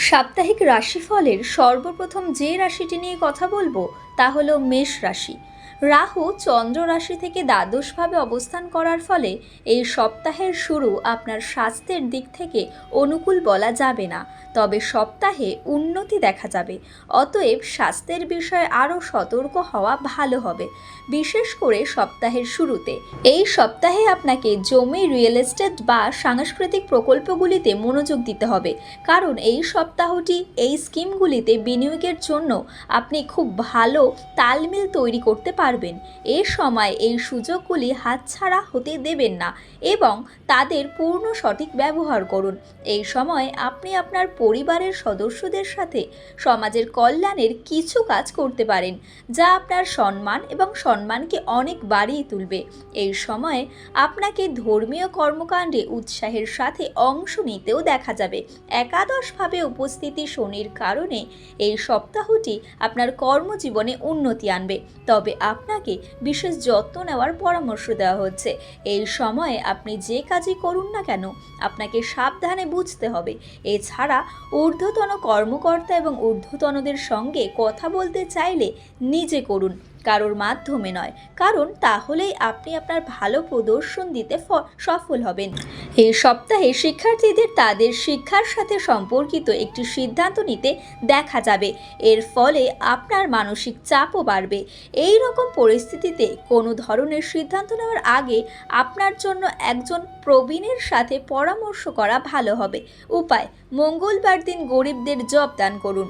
সাপ্তাহিক রাশিফলের সর্বপ্রথম যে রাশিটি নিয়ে কথা বলব তা হলো মেষ রাশি। রাহু চন্দ্র রাশি থেকে দ্বাদশভাবে অবস্থান করার ফলে এই সপ্তাহের শুরু আপনার স্বাস্থ্যের দিক থেকে অনুকূল বলা যাবে না। তবে সপ্তাহে উন্নতি দেখা যাবে। অতএব স্বাস্থ্যের বিষয়ে আরও সতর্ক হওয়া ভালো হবে। বিশেষ করে সপ্তাহের শুরুতে। এই সপ্তাহে আপনাকে জমি রিয়েল এস্টেট বা সাংস্কৃতিক প্রকল্পগুলিতে মনোযোগ দিতে হবে। কারণ এই সপ্তাহটি এই স্কিমগুলিতে বিনিয়োগের জন্য আপনি খুব ভালো তালমিল তৈরি করতে পারবেন। এ সময় এই সুযোগগুলি হাতছাড়া হতে দেবেন না এবং তাদের পূর্ণ সঠিক ব্যবহার করুন। এই সময় আপনি আপনার পরিবারের সদস্যদের সাথে সমাজের কল্যাণের কিছু কাজ করতে পারেন, যা আপনার সম্মান এবং সম্মানকে অনেক বাড়িয়ে তুলবে। এই সময়ে আপনাকে ধর্মীয় কর্মকাণ্ডে উৎসাহের সাথে অংশ নিতেও দেখা যাবে। একাদশভাবে উপস্থিতি শনির কারণে এই সপ্তাহটি আপনার কর্মজীবনে উন্নতি আনবে। তবে আপনাকে বিশেষ যত্ন নেওয়ার পরামর্শ দেওয়া হচ্ছে। এই সময়ে আপনি যে কাজই করুন না কেন, আপনাকে সাবধানে বুঝতে হবে। এছাড়া ঊর্ধ্বতন কর্মকর্তা এবং ঊর্ধ্বতনদের সঙ্গে কথা বলতে চাইলে নিজে করুন। কারোর মাধ্যমে নয়। কারণ তাহলেই আপনি আপনার ভালো প্রদর্শন দিতে সফল হবেন। এই সপ্তাহে শিক্ষার্থীদের তাদের শিক্ষার সাথে সম্পর্কিত একটি সিদ্ধান্ত নিতে দেখা যাবে। এর ফলে আপনার মানসিক চাপও বাড়বে। এই রকম পরিস্থিতিতে কোনো ধরনের সিদ্ধান্ত নেওয়ার আগে আপনার জন্য একজন প্রবীণের সাথে পরামর্শ করা ভালো হবে। উপায়, মঙ্গলবার দিন গরিবদের জব দান করুন।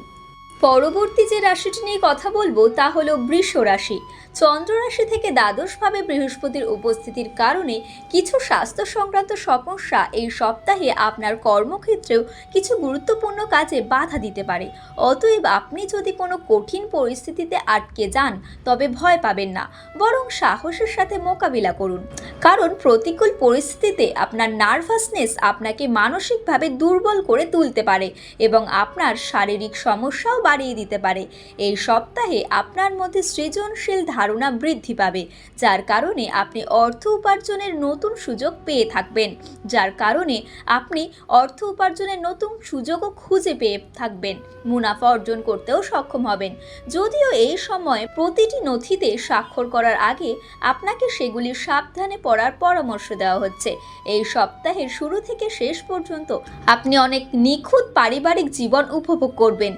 পরবর্তী যে রাশিটি নিয়ে কথা বলব তা হলো বৃষ রাশি। চন্দ্র রাশি থেকে দ্বাদশভাবে বৃহস্পতির উপস্থিতির কারণে কিছু স্বাস্থ্য সংক্রান্ত সমস্যা এই সপ্তাহে আপনার কর্মক্ষেত্রেও কিছু গুরুত্বপূর্ণ কাজে বাধা দিতে পারে। অতএব আপনি যদি কোনো কঠিন পরিস্থিতিতে আটকে যান, তবে ভয় পাবেন না। বরং সাহসের সাথে মোকাবিলা করুন। কারণ প্রতিকূল পরিস্থিতিতে আপনার নার্ভাসনেস আপনাকে মানসিকভাবে দুর্বল করে তুলতে পারে এবং আপনার শারীরিক সমস্যাও বাড়িয়ে দিতে পারে। এই সপ্তাহে আপনার মধ্যে সৃজনশীল ধারণা বৃদ্ধি পাবে, যার কারণে আপনি অর্থ উপার্জনের নতুন সুযোগ পেয়ে থাকবেন, যার কারণে আপনি অর্থ উপার্জনের নতুন সুযোগও খুঁজে পেয়ে থাকবেন, মুনাফা অর্জন করতেও সক্ষম হবেন। যদিও এই সময় প্রতিটি নথিতে স্বাক্ষর করার আগে আপনাকে সেগুলি সাবধানে পড়ার পরামর্শ দেওয়া হচ্ছে। এই সপ্তাহের শুরু থেকে শেষ পর্যন্ত আপনি অনেক নিখুঁত পারিবারিক জীবন উপভোগ করবেন।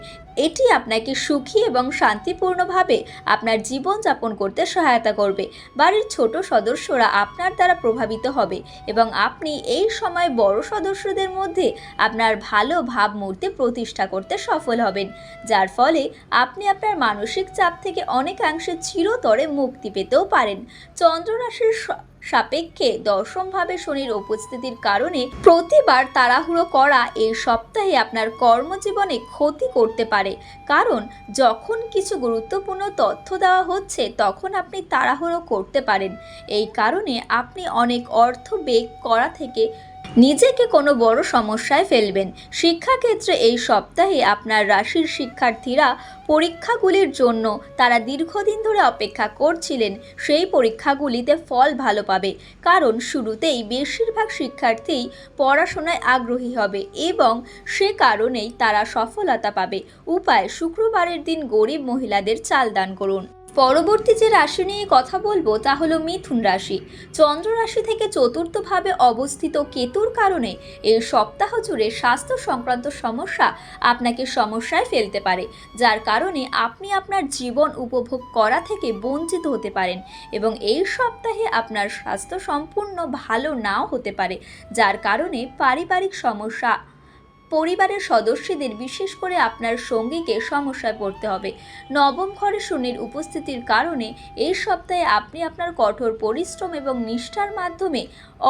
এটি আপনাকে সুখী এবং শান্তিপূর্ণভাবে আপনার জীবনযাপন করতে সহায়তা করবে। বাড়ির ছোট সদস্যরা আপনার দ্বারা প্রভাবিত হবে এবং আপনি এই সময় বড় সদস্যদের মধ্যে আপনার ভালো ভাবমূর্তি প্রতিষ্ঠা করতে সফল হবেন। যার ফলে আপনি আপনার মানসিক চাপ থেকে অনেকাংশে চিরতরে মুক্তি পেতেও পারেন। চন্দ্ররাশির সাপেক্ষে দশমভাবে শনির উপস্থিতির কারণে প্রতিবার তাড়াহুড়ো করা এই সপ্তাহে আপনার কর্মজীবনে ক্ষতি করতে পারে। কারণ যখন কিছু গুরুত্বপূর্ণ তথ্য দেওয়া হচ্ছে, তখন আপনি তাড়াহুড়ো করতে পারেন। এই কারণে আপনি অনেক অর্থ বেগ করা থেকে নিজেকে কোনো বড় সমস্যায় ফেলবেন। শিক্ষাক্ষেত্রে এই সপ্তাহে আপনার রাশির শিক্ষার্থীরা পরীক্ষাগুলির জন্য তারা দীর্ঘদিন ধরে অপেক্ষা করছিলেন, সেই পরীক্ষাগুলিতে ফল ভালো পাবে। কারণ শুরুতেই বেশিরভাগ শিক্ষার্থীই পড়াশোনায় আগ্রহী হবে এবং সে কারণেই তারা সফলতা পাবে। উপায়, শুক্রবারের দিন গরিব মহিলাদের চাল দান করুন। পরবর্তী যে রাশি নিয়ে কথা বলব তা হলো মিথুন রাশি। চন্দ্র রাশি থেকে চতুর্থভাবে অবস্থিত কেতুর কারণে এই সপ্তাহ জুড়ে স্বাস্থ্য সংক্রান্ত সমস্যা আপনাকে সমস্যায় ফেলতে পারে, যার কারণে আপনি আপনার জীবন উপভোগ করা থেকে বঞ্চিত হতে পারেন এবং এই সপ্তাহে আপনার স্বাস্থ্য সম্পূর্ণ ভালো নাও হতে পারে, যার কারণে পারিবারিক সমস্যা পরিবারের সদস্যদের, বিশেষ করে আপনার সঙ্গীকে সমস্যায় পড়তে হবে। নবম ঘরে শনির উপস্থিতির কারণে এই সপ্তাহে আপনি আপনার কঠোর পরিশ্রম এবং নিষ্ঠার মাধ্যমে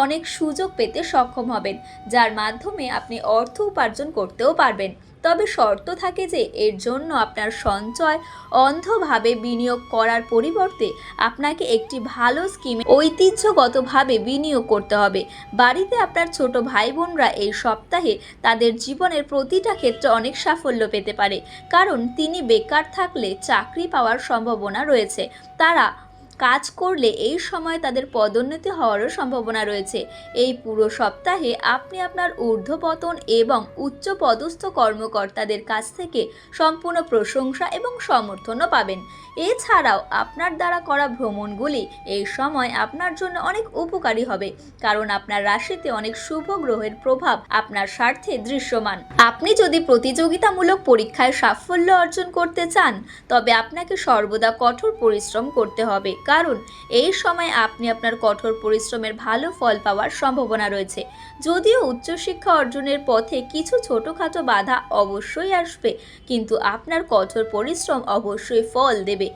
অনেক সুযোগ পেতে সক্ষম হবেন, যার মাধ্যমে আপনি অর্থ উপার্জন করতেও পারবেন। তবে শর্ত থাকে যে এর জন্য আপনার সঞ্চয় অন্ধভাবে বিনিয়োগ করার পরিবর্তে আপনাকে একটি ভালো স্কিমে ঐতিহ্যগতভাবে বিনিয়োগ করতে হবে। বাড়িতে আপনার ছোট ভাই বোনরা এই সপ্তাহে তাদের জীবনের প্রতিটা ক্ষেত্রে অনেক সাফল্য পেতে পারে। কারণ তিনি বেকার থাকলে চাকরি পাওয়ার সম্ভাবনা রয়েছে। তারা কাজ করলে এই সময় তাদের পদোন্নতি হওয়ারও সম্ভাবনা রয়েছে। এই পুরো সপ্তাহে আপনি আপনার ঊর্ধ্বপতন এবং উচ্চ পদস্থ কর্মকর্তাদের কাছ থেকে সম্পূর্ণ প্রশংসা এবং সমর্থনও পাবেন। এছাড়াও আপনার দ্বারা করা ভ্রমণগুলি এই সময় আপনার জন্য অনেক উপকারী হবে, কারণ আপনার রাশিতে অনেক শুভ গ্রহের প্রভাব আপনার স্বার্থে দৃশ্যমান। আপনি যদি প্রতিযোগিতামূলক পরীক্ষায় সাফল্য অর্জন করতে চান, তবে আপনাকে সর্বদা কঠোর পরিশ্রম করতে হবে কারণ এই সময় আপনি আপনার কঠোর পরিশ্রমের ভালো ফল পাওয়ার সম্ভাবনা রয়েছে। যদিও উচ্চশিক্ষা অর্জনের পথে কিছু ছোটোখাটো বাধা অবশ্যই আসবে, কিন্তু আপনার কঠোর পরিশ্রম অবশ্যই ফল দেবে।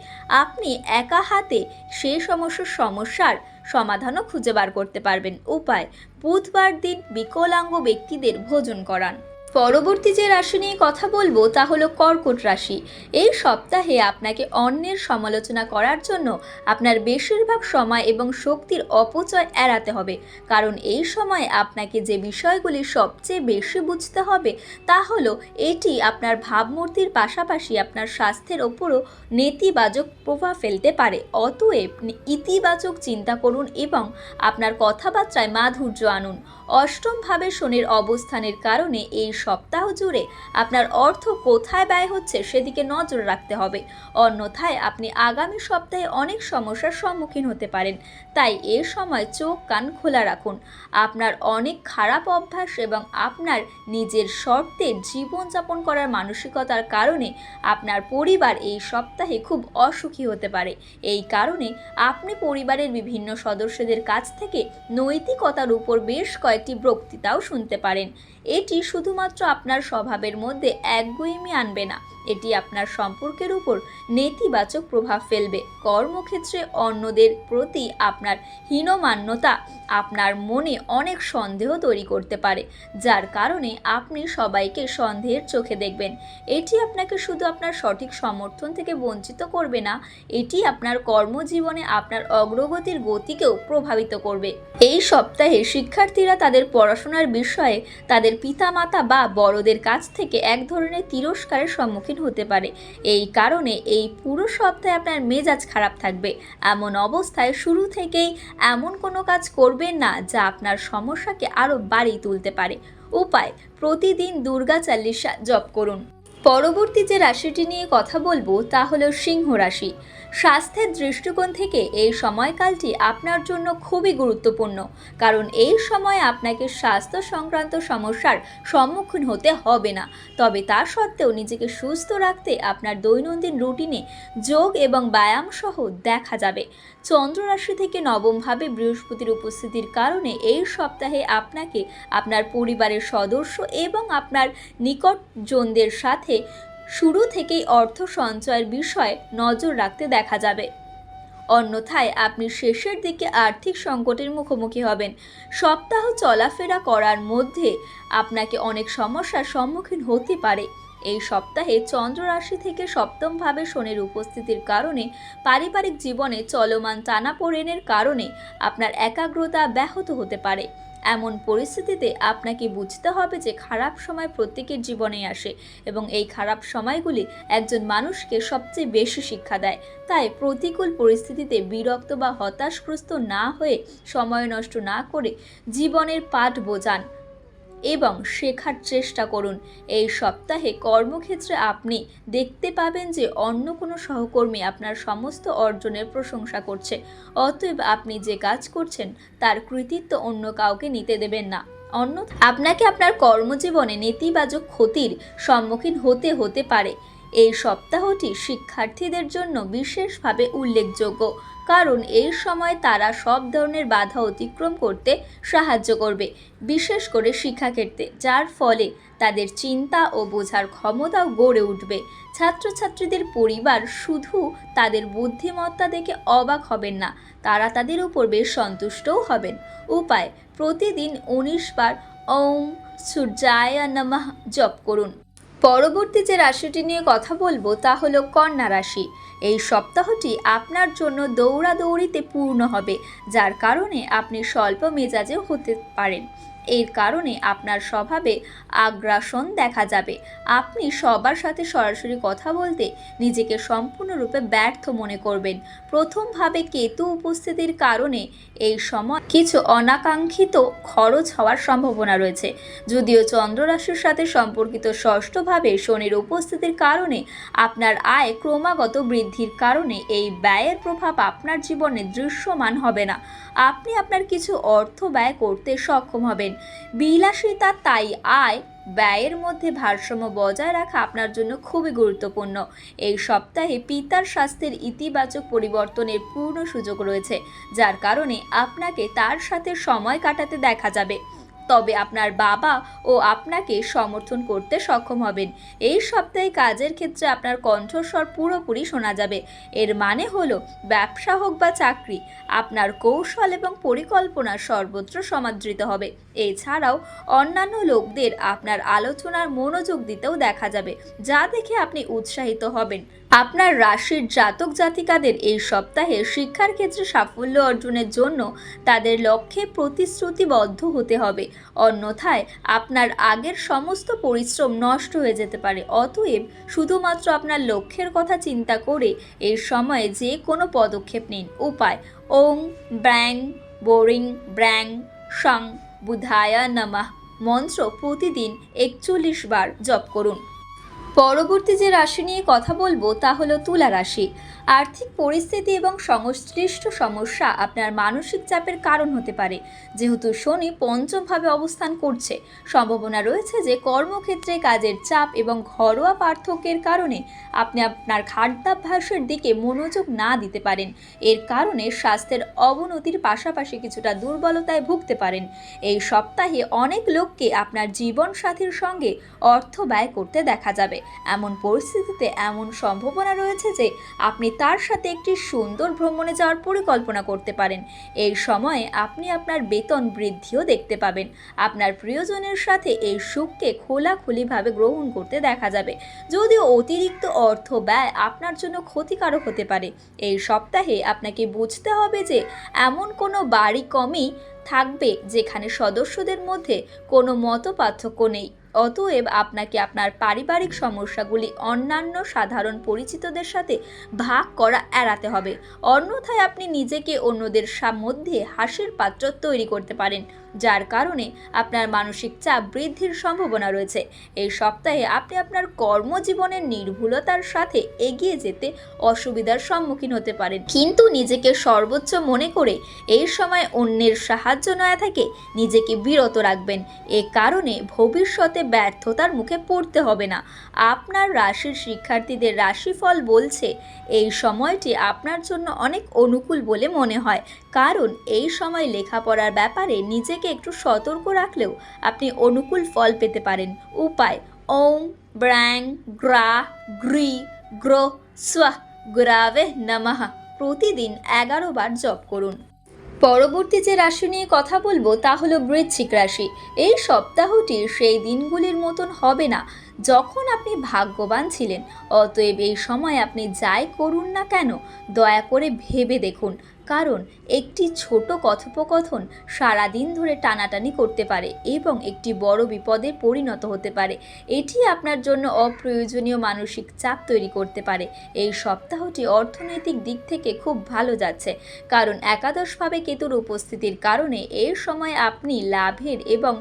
আপনি একা হাতে সেই সমস্ত সমস্যার সমাধানও খুঁজে বার করতে পারবেন। উপায়, বুধবার দিন বিকলাঙ্গ ব্যক্তিদের ভোজন করান। পরবর্তী যে রাশি নিয়ে কথা বলব, তা হলো কর্কট রাশি। এই সপ্তাহে আপনাকে অন্যের সমালোচনা করার জন্য আপনার বেশিরভাগ সময় এবং শক্তির অপচয় এড়াতে হবে। কারণ এই সময় আপনাকে যে বিষয়গুলি সবচেয়ে বেশি বুঝতে হবে, তা হলো এটি আপনার ভাবমূর্তির পাশাপাশি আপনার স্বাস্থ্যের ওপরও নেতিবাচক প্রভাব ফেলতে পারে। অতএব ইতিবাচক চিন্তা করুন এবং আপনার কথাবার্তায় মাধুর্য আনুন। অষ্টমভাবে শনির অবস্থানের কারণে এই সপ্তাহ জুড়ে আপনার অর্থ কোথায় ব্যয় হচ্ছে সেদিকে নজর রাখতে হবে। অন্যথায় আপনি আগামী সপ্তাহে অনেক সমস্যার সম্মুখীন হতে পারেন। তাই এ সময় চোখ কান খোলা রাখুন। আপনার অনেক খারাপ অভ্যাস এবং আপনার নিজের শর্তে জীবনযাপন করার মানসিকতার কারণে আপনার পরিবার এই সপ্তাহে খুব অসুখী হতে পারে। এই কারণে আপনি পরিবারের বিভিন্ন সদস্যদের কাছ থেকে নৈতিকতার উপর বেশ কয়েকটি বক্তৃতাও শুনতে পারেন। এটি শুধুমাত্র আপনার স্বভাবের মধ্যে একগুয়েমি আনবে না। এটি আপনার সম্পর্কের উপর নেতিবাচক প্রভাব ফেলবে। কর্মক্ষেত্রে অন্যদের প্রতি আপনার হীনমান্যতা আপনার মনে অনেক সন্দেহ তৈরি করতে পারে, যার কারণে আপনি সবাইকে সন্দেহের চোখে দেখবেন। এটি আপনাকে শুধু আপনার সঠিক সমর্থন থেকে বঞ্চিত করবে না, এটি আপনার কর্মজীবনে আপনার অগ্রগতির গতিকেও প্রভাবিত করবে। এই সপ্তাহে শিক্ষার্থীরা তাদের পড়াশোনার বিষয়ে তাদের পিতামাতা বা বড়দের কাছ থেকে এক ধরনের তিরস্কারের সম্মুখীন হতে পারে। এই কারণে এই পুরো সপ্তাহে আপনার মেজাজ খারাপ থাকবে। এমন অবস্থায় শুরু থেকেই এমন কোনো কাজ করবেন না যা আপনার সমস্যাকে আরও বাড়িয়ে তুলতে পারে। উপায়, প্রতিদিন দুর্গা চাল্লিশা জপ করুন। পরবর্তী যে রাশিটি নিয়ে কথা বলব তা হলো সিংহ রাশি। স্বাস্থ্যের দৃষ্টিকোণ থেকে এই সময়কালটি আপনার জন্য খুবই গুরুত্বপূর্ণ। কারণ এই সময় আপনাকে স্বাস্থ্য সংক্রান্ত সমস্যার সম্মুখীন হতে হবে না। তবে তা সত্ত্বেও নিজেকে সুস্থ রাখতে আপনার দৈনন্দিন রুটিনে যোগ এবং ব্যায়াম সহ দেখা যাবে। চন্দ্ররাশি থেকে নবমভাবে বৃহস্পতির উপস্থিতির কারণে এই সপ্তাহে আপনাকে আপনার পরিবারের সদস্য এবং আপনার নিকটজনদের সাথে শুরু থেকেই অর্থ সঞ্চয়ের বিষয়ে নজর রাখতে দেখা যাবে। অন্যথায় আপনি শেষের দিকে আর্থিক সংকটের মুখোমুখি হবেন। সপ্তাহ চলাফেরা করার মধ্যে আপনাকে অনেক সমস্যার সম্মুখীন হতে পারে। এই সপ্তাহে চন্দ্র রাশি থেকে সপ্তমভাবে শনির উপস্থিতির কারণে পারিবারিক জীবনে চলমান টানাপোড়েনের কারণে আপনার একাগ্রতা ব্যাহত হতে পারে। এমন পরিস্থিতিতে আপনাকে বুঝতে হবে যে খারাপ সময় প্রত্যেকের জীবনে আসে এবং এই খারাপ সময়গুলি একজন মানুষকে সবচেয়ে বেশি শিক্ষা দেয়। তাই প্রতিকূল পরিস্থিতিতে বিরক্ত বা হতাশগ্রস্ত না হয়ে সময় নষ্ট না করে জীবনের পাঠ বোঝান। এবং শেখার চেষ্টা করুন। এই সপ্তাহে কর্মক্ষেত্রে আপনি দেখতে পাবেন যে অন্য কোনো সহকর্মী আপনার সমস্ত অর্জনের প্রশংসা করছে। অতএব আপনি যে কাজ করছেন, তার কৃতিত্ব অন্য কাউকে নিতে দেবেন না। অন্য আপনাকে আপনার কর্মজীবনে নেতিবাচক ক্ষতির সম্মুখীন হতে হতে পারে। এই সপ্তাহটি শিক্ষার্থীদের জন্য বিশেষভাবে উল্লেখযোগ্য। কারণ এই সময় তারা সব ধরনের বাধা অতিক্রম করতে সাহায্য করবে, বিশেষ করে শিক্ষাক্ষেত্রে যার ফলে তাদের চিন্তা ও বোঝার ক্ষমতাও গড়ে উঠবে। ছাত্রছাত্রীদের পরিবার শুধু তাদের বুদ্ধিমত্তা দেখে অবাক হবেন না, তারা তাদের উপর বেশ সন্তুষ্টও হবেন। উপায়, প্রতিদিন উনিশ বার ওম সূর্যায় নমঃ জপ করুন। পরবর্তী যে রাশিটি নিয়ে কথা বলব তা হলো কন্যা রাশি। এই সপ্তাহটি আপনার জন্য দৌড়াদৌড়িতে পূর্ণ হবে, যার কারণে আপনি স্বল্প মেজাজেও হতে পারেন। এর কারণে আপনার স্বভাবে আগ্রাসন দেখা যাবে। আপনি সবার সাথে সরাসরি কথা বলতে নিজেকে সম্পূর্ণরূপে ব্যর্থ মনে করবেন। প্রথমভাবে কেতু উপস্থিতির কারণে এই সময় কিছু অনাকাঙ্ক্ষিত খরচ হওয়ার সম্ভাবনা রয়েছে। যদিও চন্দ্ররাশির সাথে সম্পর্কিত ষষ্ঠভাবে শনির উপস্থিতির কারণে আপনার আয় ক্রমাগত বৃদ্ধির কারণে এই ব্যয়ের প্রভাব আপনার জীবনে দৃশ্যমান হবে না। আপনি আপনার কিছু অর্থ ব্যয় করতে সক্ষম হবেন। বিলাসিতা তাই আয়, ব্যয়ের মধ্যে ভারসাম্য বজায় রাখা আপনার জন্য খুবই গুরুত্বপূর্ণ। এই সপ্তাহে পিতার স্বাস্থ্যের ইতিবাচক পরিবর্তনের পূর্ণ সুযোগ রয়েছে, যার কারণে আপনাকে তার সাথে সময় কাটাতে দেখা যাবে। তবে আপনার বাবা ও আপনাকে সমর্থন করতে সক্ষম হবেন। এই সপ্তাহে কাজের ক্ষেত্রে আপনার কণ্ঠস্বর পুরোপুরি শোনা যাবে। এর মানে হলো, ব্যবসা হোক বা চাকরি, আপনার কৌশল এবং পরিকল্পনা সর্বত্র সমাদৃত হবে। এছাড়াও, অন্যান্য লোকদের আপনার আলোচনার মনোযোগ দিতেও দেখা যাবে, যা দেখে আপনি উৎসাহিত হবেন। আপনার রাশির জাতক জাতিকাদের এই সপ্তাহে শিক্ষার ক্ষেত্রে সাফল্য অর্জনের জন্য তাদের লক্ষ্যে প্রতিশ্রুতিবদ্ধ হতে হবে। অন্যথায় আপনার আগের সমস্ত পরিশ্রম নষ্ট হয়ে যেতে পারে। অতএব শুধুমাত্র আপনার লক্ষ্যের কথা চিন্তা করে এই সময়ে যে কোনো পদক্ষেপ নিন। উপায়, ওং ব্র্যাং বোরিং ব্র্যাং সং বুধায়া নমঃ। মন্ত্র প্রতিদিন একচল্লিশ বার জপ করুন। পরবর্তী যে রাশি নিয়ে কথা বলব তা হলো তুলা রাশি। আর্থিক পরিস্থিতি এবং সংশ্লিষ্ট সমস্যা আপনার মানসিক চাপের কারণ হতে পারে। যেহেতু শনি পঞ্চমভাবে অবস্থান করছে, সম্ভাবনা রয়েছে যে কর্মক্ষেত্রে কাজের চাপ এবং ঘরোয়া পার্থক্যের কারণে আপনি আপনার খাদ্যাভ্যাসের দিকে মনোযোগ না দিতে পারেন। এর কারণে স্বাস্থ্যের অবনতির পাশাপাশি কিছুটা দুর্বলতায় ভুগতে পারেন। এই সপ্তাহে অনেক লোককে আপনার জীবনসাথীর সঙ্গে অর্থ ব্যয় করতে দেখা যাবে। এমন পরিস্থিতিতে এমন সম্ভাবনা রয়েছে যে আপনি তার সাথে একটি সুন্দর ভ্রমণে যাওয়ার পরিকল্পনা করতে পারেন। এই সময়ে আপনি আপনার বেতন বৃদ্ধিও দেখতে পাবেন। আপনার প্রিয়জনের সাথে এই সুখকে খোলাখুলিভাবে গ্রহণ করতে দেখা যাবে। যদিও অতিরিক্ত অর্থ ব্যয় আপনার জন্য ক্ষতিকারক হতে পারে। এই সপ্তাহে আপনাকে বুঝতে হবে যে এমন কোনো বাড়ি কমই থাকবে যেখানে সদস্যদের মধ্যে কোনো মত পার্থক্য নেই। অতএব আপনাকে আপনার পারিবারিক সমস্যাগুলি অন্যান্য সাধারণ পরিচিতদের সাথে ভাগ করা এড়াতে হবে। অন্যথায় আপনি নিজেকে অন্যদের মধ্যে হাসির পাত্র তৈরি করতে পারেন। যার কারণে আপনার মানসিক চাপ বৃদ্ধির সম্ভাবনা রয়েছে। এই সপ্তাহে আপনি আপনার কর্মজীবনের নির্ভুলতার সাথে এগিয়ে যেতে অসুবিধার সম্মুখীন হতে পারেন। কিন্তু নিজেকে সর্বোচ্চ মনে করে এই সময় অন্যের সাহায্য নেওয়া থেকে নিজেকে বিরত রাখবেন। এ কারণে ভবিষ্যতে ব্যর্থতার মুখে পড়তে হবে না। আপনার রাশির শিক্ষার্থীদের রাশিফল বলছে, এই সময়টি আপনার জন্য অনেক অনুকূল বলে মনে হয়। কারণ এই সময় লেখাপড়ার ব্যাপারে নিজেকে একটু সতর্ক রাখলেও আপনি অনুকূল ফল পেতে পারেন। উপায় ওং ব্র্যাং, গ্রা, গ্রি, গ্র, স্বাহ গুরাবে নমঃ। প্রতিদিন এগারো বার জপ করুন। পরবর্তী যে রাশি নিয়ে কথা বলব তা হলো বৃশ্চিক রাশি। এই সপ্তাহটি সেই দিনগুলির মতন হবে না। যখন আপনি ভাগ্যবান ছিলেন, অতএব এই সময় আপনি যাই করুন না কেন, দয়া করে ভেবে দেখুন। কারণ একটি ছোট কথোপকথন সারাদিন ধরে টানাটানি করতে পারে এবং একটি বড় বিপদে পরিণত হতে পারে। এটি আপনার জন্য অপ্রয়োজনীয় মানসিক চাপ তৈরি করতে পারে। এই সপ্তাহটি অর্থনৈতিক দিক থেকে খুব ভালো যাচ্ছে, কারণ একাদশভাবে কেতুর উপস্থিতির কারণে এই সময় আপনি লাভের এবং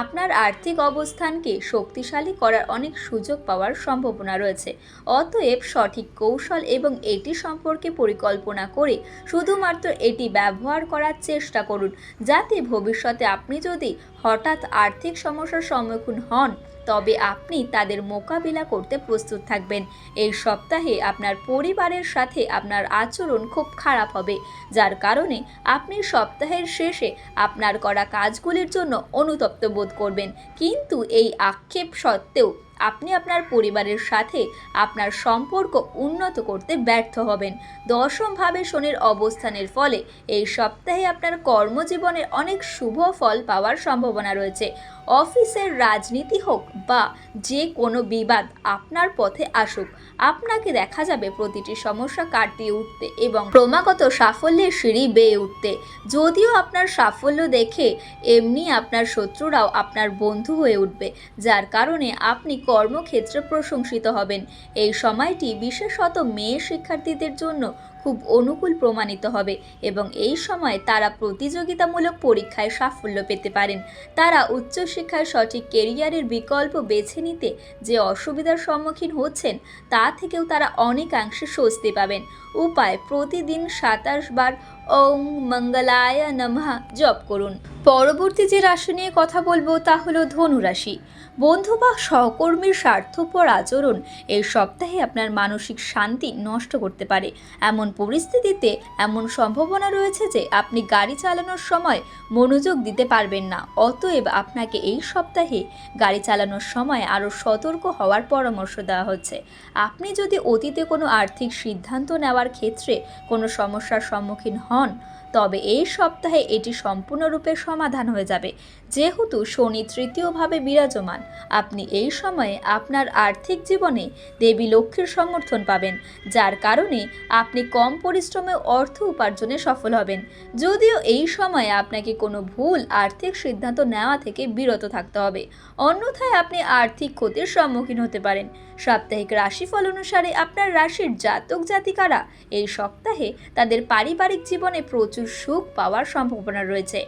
আপনার আর্থিক অবস্থানকে শক্তিশালী করার অনেক সুযোগ পাওয়ার সম্ভাবনা রয়েছে। অতএব সঠিক কৌশল এবং এটি সম্পর্কে পরিকল্পনা করে শুধুমাত্র এটি ব্যবহার করার চেষ্টা করুন। যাতে ভবিষ্যতে আপনি যদি হঠাৎ আর্থিক সমস্যার সম্মুখীন হন, তবে আপনি তাদের মোকাবিলা করতে প্রস্তুত থাকবেন। এই সপ্তাহে আপনার পরিবারের সাথে আপনার আচরণ খুব খারাপ হবে, যার কারণে আপনি সপ্তাহের শেষে আপনার করা কাজগুলির জন্য অনুতপ্ত বোধ করবেন। কিন্তু এই আক্ষেপ সত্ত্বেও আপনি আপনার পরিবারের সাথে আপনার সম্পর্ক উন্নত করতে ব্যর্থ হবেন। দশমভাবে শনির অবস্থানের ফলে এই সপ্তাহে আপনার কর্মজীবনে অনেক শুভ ফল পাওয়ার সম্ভাবনা রয়েছে। অফিসের রাজনীতি হোক বা যে কোনো বিবাদ আপনার পথে আসুক, আপনাকে দেখা যাবে প্রতিটি সমস্যা কাটিয়ে উঠতে এবং ক্রমাগত সাফল্যের সিঁড়ি বেয়ে উঠতে। যদিও আপনার সাফল্য দেখে এমনি আপনার শত্রুরাও আপনার বন্ধু হয়ে উঠবে, যার কারণে আপনি কর্মক্ষেত্রে প্রশংসিত হবেন। এই সময়টি বিশেষত মেয়ে শিক্ষার্থীদের জন্য খুব অনুকূল প্রমাণিত হবে এবং এই সময় তারা প্রতিযোগিতামূলক পরীক্ষায় সাফল্য পেতে পারেন। তারা উচ্চশিক্ষায় সঠিক কেরিয়ারের বিকল্প বেছে নিতে যে অসুবিধার সম্মুখীন হচ্ছেন, তা থেকেও তারা অনেকাংশে স্বস্তি পাবেন। উপায়, প্রতিদিন সাতাশ বার ওং মঙ্গলায় নমহা জপ করুন। পরবর্তী যে রাশি নিয়ে কথা বলব তা হলো ধনু রাশি। বন্ধু বা সহকর্মীর স্বার্থপর আচরণ এই সপ্তাহে আপনার মানসিক শান্তি নষ্ট করতে পারে। এমন পরিস্থিতিতে এমন সম্ভাবনা রয়েছে যে আপনি গাড়ি চালানোর সময় মনোযোগ দিতে পারবেন না। অতএব আপনাকে এই সপ্তাহে গাড়ি চালানোর সময় আরও সতর্ক হওয়ার পরামর্শ দেওয়া হচ্ছে। আপনি যদি অতীতে কোনো আর্থিক সিদ্ধান্ত নেওয়ার ক্ষেত্রে কোনো সমস্যার সম্মুখীন হন তবে এই সপ্তাহে এটি সম্পূর্ণরূপে সমাধান হয়ে যাবে। যেহেতু শনি তৃতীয়ভাবে বিরাজমান, আপনি এই সময়ে আপনার আর্থিক জীবনে দেবী লক্ষ্মীর সমর্থন পাবেন, যার কারণে আপনি কম পরিশ্রমে অর্থ উপার্জনে সফল হবেন। যদিও এই সময়ে আপনাকে কোনো ভুল আর্থিক সিদ্ধান্ত নেওয়া থেকে বিরত থাকতে হবে, অন্যথায় আপনি আর্থিক ক্ষতির সম্মুখীন হতে পারেন। সাপ্তাহিক রাশিফল অনুসারে আপনার রাশির জাতক জাতিকারা এই সপ্তাহে তাদের পারিবারিক জীবনে প্রচুর সুখ পাওয়ার সম্ভাবনা রয়েছে।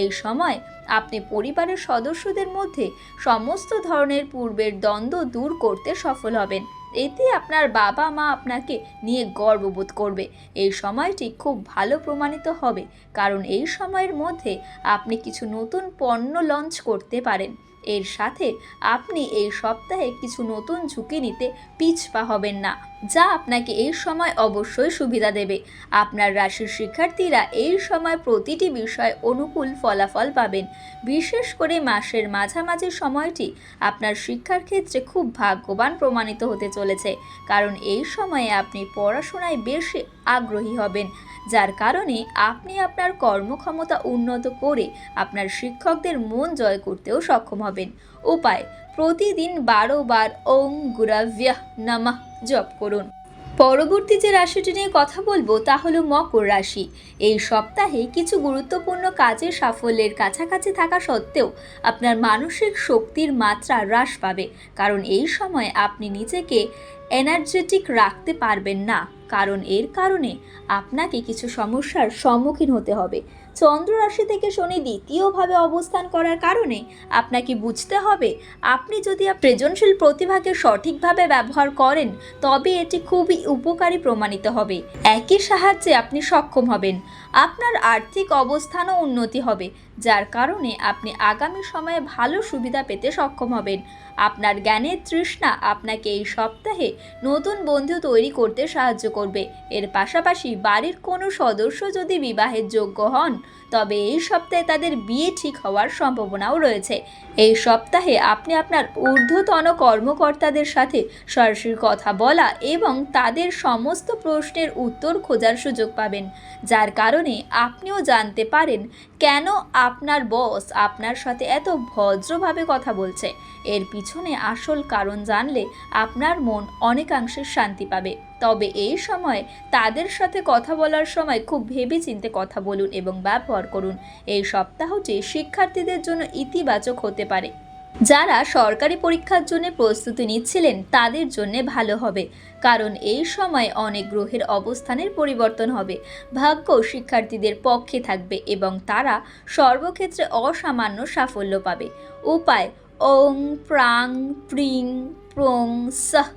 এই সময় আপনি পরিবারের সদস্যদের মধ্যে সমস্ত ধরনের পূর্বের দ্বন্দ্ব দূর করতে সফল হবেন। এতে আপনার বাবা মা আপনাকে নিয়ে গর্ববোধ করবে। এই সময়টি খুব ভালো প্রমাণিত হবে, কারণ এই সময়ের মধ্যে আপনি কিছু নতুন পণ্য লঞ্চ করতে পারেন। এর সাথে আপনি এই সপ্তাহে কিছু নতুন ঝুঁকি নিতে পিছপা হবেন না। যা আপনাকে এই সময় অবশ্যই সুবিধা দেবে। আপনার রাশির শিক্ষার্থীরা এই সময় প্রতিটি বিষয় অনুকূল ফলাফল পাবেন। বিশেষ করে মাসের মাঝামাঝি সময়টি আপনার শিক্ষার ক্ষেত্রে খুব ভাগ্যবান প্রমাণিত হতে চলেছে। কারণ এই সময়ে আপনি পড়াশোনায় বেশি আগ্রহী হবেন, যার কারণে আপনি আপনার কর্মক্ষমতা উন্নত করে আপনার শিক্ষকদের মন জয় করতেও সক্ষম হবেন। উপায়, প্রতিদিন বারো বার ওং গুরাভ্যাহ নমঃ। জপ করুন। পরবর্তী যে রাশিটি নিয়ে কথা বলব, তা হলো মকর রাশি। এই সপ্তাহে কিছু গুরুত্বপূর্ণ কাজের সাফল্যের কাছাকাছি থাকা সত্ত্বেও আপনার মানসিক শক্তির মাত্রা হ্রাস পাবে। কারণ এই সময় আপনি নিজেকে এনার্জেটিক রাখতে পারবেন না। কারণ এর কারণে আপনাকে কিছু সমস্যার সম্মুখীন হতে হবে। চন্দ্র রাশি থেকে শনি দ্বিতীয়ভাবে অবস্থান করার কারণে আপনাকে বুঝতে হবে, আপনি যদি সৃজনশীল প্রতিভাকে সঠিকভাবে ব্যবহার করেন, তবে এটি খুবই উপকারী প্রমাণিত হবে। একই সাহায্যে আপনি সক্ষম হবেন। আপনার আর্থিক অবস্থানও উন্নতি হবে, যার কারণে আপনি আগামী সময়ে ভালো সুবিধা পেতে সক্ষম হবেন। আপনার জ্ঞানের তৃষ্ণা আপনাকে এই সপ্তাহে নতুন বন্ধু তৈরি করতে সাহায্য করবে। এর পাশাপাশি বাড়ির কোনো সদস্য যদি বিবাহের যোগ্য হন তবে এই সপ্তাহে তাদের বিয়ে ঠিক হওয়ার সম্ভাবনাও রয়েছে। এই সপ্তাহে আপনি আপনার ঊর্ধ্বতন কর্মকর্তাদের সাথে সরাসরি কথা বলা এবং তাদের সমস্ত প্রশ্নের উত্তর খোঁজার সুযোগ পাবেন, যার কারণে আপনিও জানতে পারেন কেন আপনার বস আপনার সাথে এত ভদ্রভাবে কথা বলছে? এর পিছনে আসল কারণ জানলে আপনার মন অনেকাংশে শান্তি পাবে। তবে এই সময় তাদের সাথে কথা বলার সময় খুব ভেবে চিনতে কথা বলুন এবং ব্যবহার করুন। এই সপ্তাহটি শিক্ষার্থীদের জন্য ইতিবাচক হতে পারে। যারা সরকারি পরীক্ষার জন্য প্রস্তুতি নিচ্ছিলেন, তাদের জন্য ভালো হবে। কারণ এই সময় অনেক গ্রহের অবস্থানের পরিবর্তন হবে। ভাগ্য শিক্ষার্থীদের পক্ষে থাকবে এবং তারা সর্বক্ষেত্রে অসামান্য সাফল্য পাবে। উপায়, ওং প্রাং প্রিং প্রং সহ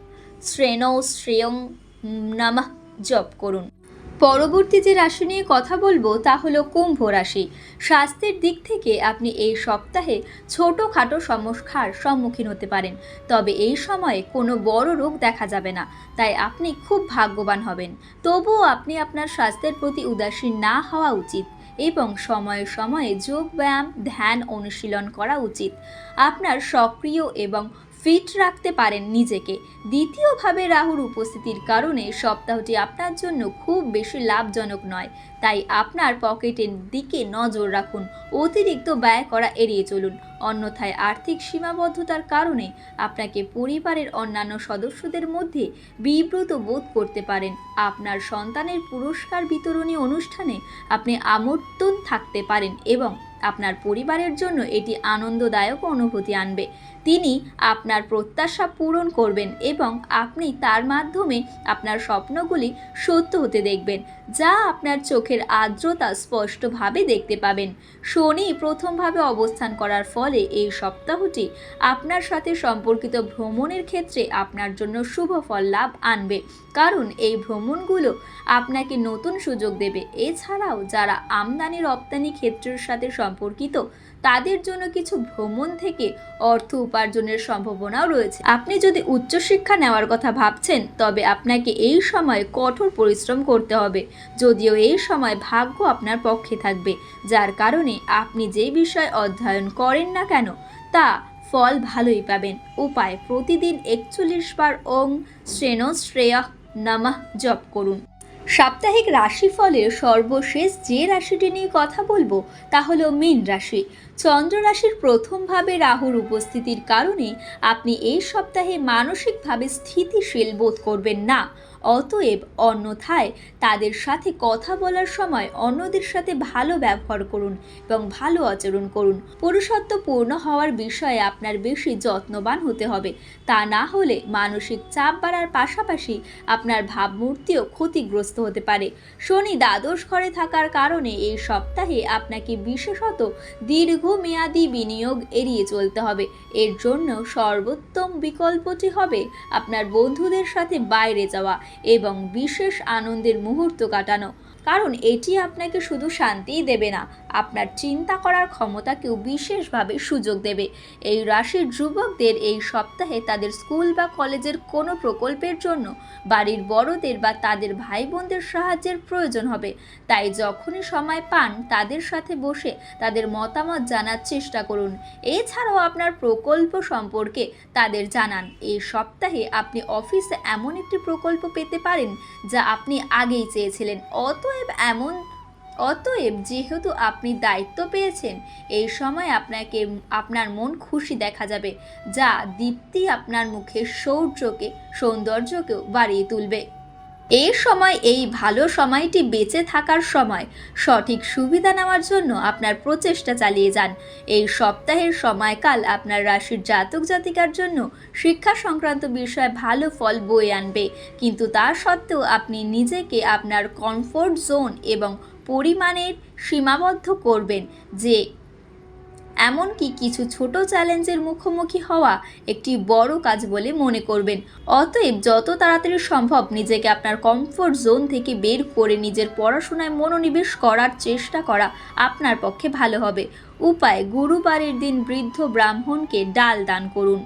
শ্রেণৌ শ্রেয়ং নমঃ। জপ করুন। পরবর্তী যে রাশি নিয়ে কথা বলব তা হলো কুম্ভ রাশি। স্বাস্থ্যের দিক থেকে আপনি এই সপ্তাহে ছোটোখাটো সমস্যার সম্মুখীন হতে পারেন। তবে এই সময়ে কোনো বড় রোগ দেখা যাবে না। তাই আপনি খুব ভাগ্যবান হবেন। তবুও আপনি আপনার স্বাস্থ্যের প্রতি উদাসীন না হওয়া উচিত এবং সময়ে সময়ে যোগ ব্যায়াম, ধ্যান অনুশীলন করা উচিত। আপনার সক্রিয় এবং ফিট রাখতে পারেন নিজেকে। দ্বিতীয়ভাবে রাহুর উপস্থিতির কারণে সপ্তাহটি আপনার জন্য খুব বেশি লাভজনক নয়। তাই আপনার পকেটের দিকে নজর রাখুন। অতিরিক্ত ব্যয় করা এড়িয়ে চলুন। অন্যথায় আর্থিক সীমাবদ্ধতার কারণে আপনাকে পরিবারের অন্যান্য সদস্যদের মধ্যে বিব্রত বোধ করতে পারেন। আপনার সন্তানের পুরস্কার বিতরণী অনুষ্ঠানে আপনি আমন্ত্রণ থাকতে পারেন এবং আপনার পরিবারের জন্য এটি আনন্দদায়ক অনুভূতি আনবে। তিনি আপনার প্রত্যাশা পূরণ করবেন এবং আপনি তার মাধ্যমে আপনার স্বপ্নগুলি সত্য হতে দেখবেন, যা আপনার চোখের আর্দ্রতা স্পষ্টভাবে দেখতে পাবেন। শনি প্রথমভাবে অবস্থান করার ফলে এই সপ্তাহটি আপনার সাথে সম্পর্কিত ভ্রমণের ক্ষেত্রে আপনার জন্য শুভ ফল লাভ আনবে, কারণ এই ভ্রমণগুলো আপনাকে নতুন সুযোগ দেবে। এছাড়াও যারা আমদানি রপ্তানি ক্ষেত্রের সাথে সম্পর্কিত তাদের জন্য কিছু ভ্রমণ থেকে অর্থ উপার্জনের সম্ভাবনাও রয়েছে। আপনি যদি উচ্চশিক্ষা নেওয়ার কথা ভাবছেন, তবে আপনাকে এই সময় কঠোর পরিশ্রম করতে হবে। যদিও এই সময় ভাগ্য আপনার পক্ষে থাকবে, যার কারণে আপনি যে বিষয় অধ্যয়ন করেন না কেন, তা ফল ভালোই পাবেন। উপায়, প্রতিদিন একচল্লিশ বার ওং শ্রেণ শ্রেয় নমঃ জপ করুন। সাপ্তাহিক রাশিফলের সর্বশেষ যে রাশিটি নিয়ে কথা বলব, তা হলো মীন রাশি। চন্দ্র রাশির প্রথমভাবে রাহুর উপস্থিতির কারণে আপনি এই সপ্তাহে মানসিকভাবে স্থিতিশীল বোধ করবেন না। অতএব অন্যথায় তাদের সাথে কথা বলার সময় অন্যদের সাথে ভালো ব্যবহার করুন এবং ভালো আচরণ করুন। পুরুষত্ব পূর্ণ হওয়ার বিষয়ে আপনার বেশি যত্নবান হতে হবে। তা না হলে মানসিক চাপ বাড়ার পাশাপাশি আপনার ভাবমূর্তিও ক্ষতিগ্রস্ত হতে পারে। শনি দ্বাদশ ঘরে থাকার কারণে এই সপ্তাহে আপনাকে বিশেষত দীর্ঘমেয়াদী বিনিয়োগ এড়িয়ে চলতে হবে। এর জন্য সর্বোত্তম বিকল্পটি হবে আপনার বন্ধুদের সাথে বাইরে যাওয়া এবং বিশেষ আনন্দের মুহূর্ত কাটানো। কারণ এটি আপনাকে শুধু শান্তিই দেবে না, আপনার চিন্তা করার ক্ষমতাকেও বিশেষভাবে সুযোগ দেবে। এই রাশির যুবকদের এই সপ্তাহে তাদের স্কুল বা কলেজের কোনো প্রকল্পের জন্য বাড়ির বড়দের বা তাদের ভাই বোনদের সাহায্যের প্রয়োজন হবে। তাই যখনই সময় পান, তাদের সাথে বসে তাদের মতামত জানার চেষ্টা করুন। এছাড়াও আপনার প্রকল্প সম্পর্কে তাদের জানান। এই সপ্তাহে আপনি অফিসে এমন একটি প্রকল্প পেতে পারেন, যা আপনি আগেই চেয়েছিলেন। অতএব এমন, অতএব যেহেতু আপনি দায়িত্ব পেয়েছেন, এই সময় আপনাকে, আপনার মন খুশি দেখা যাবে, যা দীপ্তি আপনার মুখে সৌর্যকে, সৌন্দর্যকেও বাড়িয়ে তুলবে। এই সময়, এই ভালো সময়টি বেঁচে থাকার সময়। সঠিক সুবিধা নেওয়ার জন্য আপনার প্রচেষ্টা চালিয়ে যান। এই সপ্তাহের সময়কাল আপনার রাশির জাতক জাতিকার জন্য শিক্ষা সংক্রান্ত বিষয়ে ভালো ফল বয়ে আনবে। কিন্তু তা সত্ত্বেও আপনি নিজেকে আপনার কমফোর্ট জোন এবং পরিমাণের সীমাবদ্ধ করবেন যে এমনকি কিছু ছোট চ্যালেঞ্জের মুখোমুখি হওয়া একটি বড় কাজ বলে মনে করবেন। অতএব যত তাড়াতাড়ি সম্ভব নিজেকে আপনার কমফোর্ট জোন থেকে বের করে নিজের পড়াশোনায় মনোনিবেশ করার চেষ্টা করা আপনার পক্ষে ভালো হবে। উপায়, গুরুবারের দিন বৃদ্ধ ব্রাহ্মণকে ডাল দান করুন।